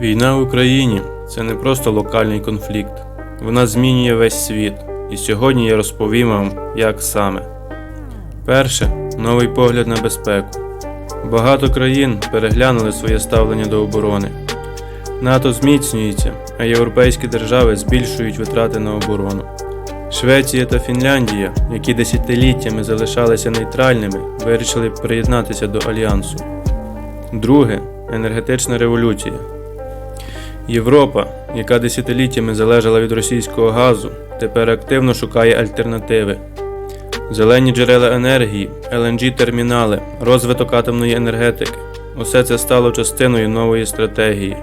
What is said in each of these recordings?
Війна в Україні це не просто локальний конфлікт. Вона змінює весь світ. І сьогодні я розповім вам, як саме. Перше новий погляд на безпеку. Багато країн переглянули своє ставлення до оборони. НАТО зміцнюється, а європейські держави збільшують витрати на оборону. Швеція та Фінляндія, які десятиліттями залишалися нейтральними, вирішили приєднатися до альянсу. Друге енергетична революція. Європа, яка десятиліттями залежала від російського газу, тепер активно шукає альтернативи. Зелені джерела енергії, LNG термінали, розвиток атомної енергетики усе це стало частиною нової стратегії.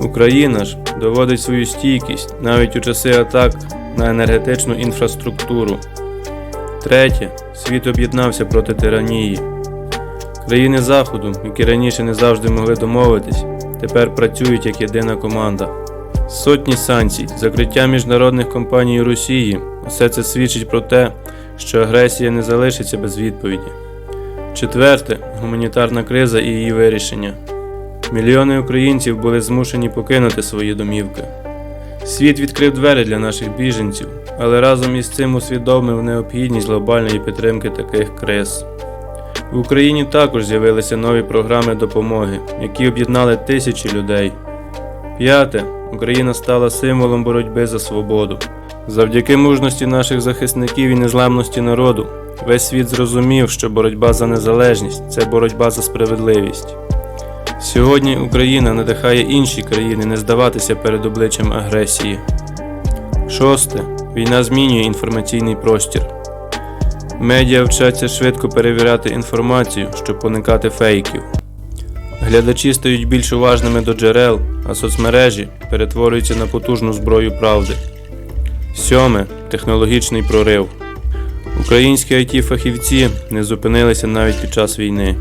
Україна ж доводить свою стійкість навіть у часи атак на енергетичну інфраструктуру. Третє. Світ об'єднався проти тиранії. Країни Заходу, які раніше не завжди могли домовитись, тепер працюють як єдина команда. Сотні санкцій, закриття міжнародних компаній Росії усе це свідчить про те, що агресія не залишиться без відповіді. Четверте гуманітарна криза і її вирішення. Мільйони українців були змушені покинути свої домівки. Світ відкрив двері для наших біженців, але разом із цим усвідомив необхідність глобальної підтримки таких криз. В Україні також з'явилися нові програми допомоги, які об'єднали тисячі людей. П'яте. Україна стала символом боротьби за свободу. Завдяки мужності наших захисників і незламності народу, весь світ зрозумів, що боротьба за незалежність це боротьба за справедливість. Сьогодні Україна надихає інші країни не здаватися перед обличчям агресії. Шосте. Війна змінює інформаційний простір. Медіа вчаться швидко перевіряти інформацію, щоб уникати фейків. Глядачі стають більш уважними до джерел, а соцмережі перетворюються на потужну зброю правди. Сьоме технологічний прорив. Українські it фахівці не зупинилися навіть під час війни.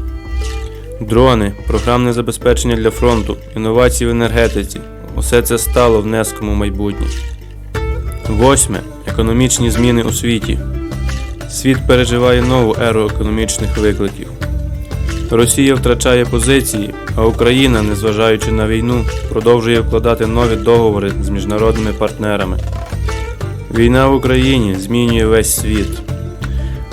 Дрони, програмне забезпечення для фронту, інновації в енергетиці усе це стало внеском у майбутнє. Восьме економічні зміни у світі. Світ переживає нову еру економічних викликів. Росія втрачає позиції, а Україна, незважаючи на війну, продовжує вкладати нові договори з міжнародними партнерами. Війна в Україні змінює весь світ.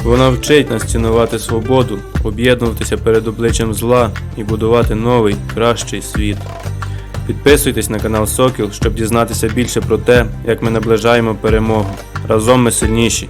Вона вчить нас цінувати свободу, об'єднуватися перед обличчям зла і будувати новий, кращий світ. Підписуйтесь на канал Сокіл, щоб дізнатися більше про те, як ми наближаємо перемогу. Разом ми сильніші.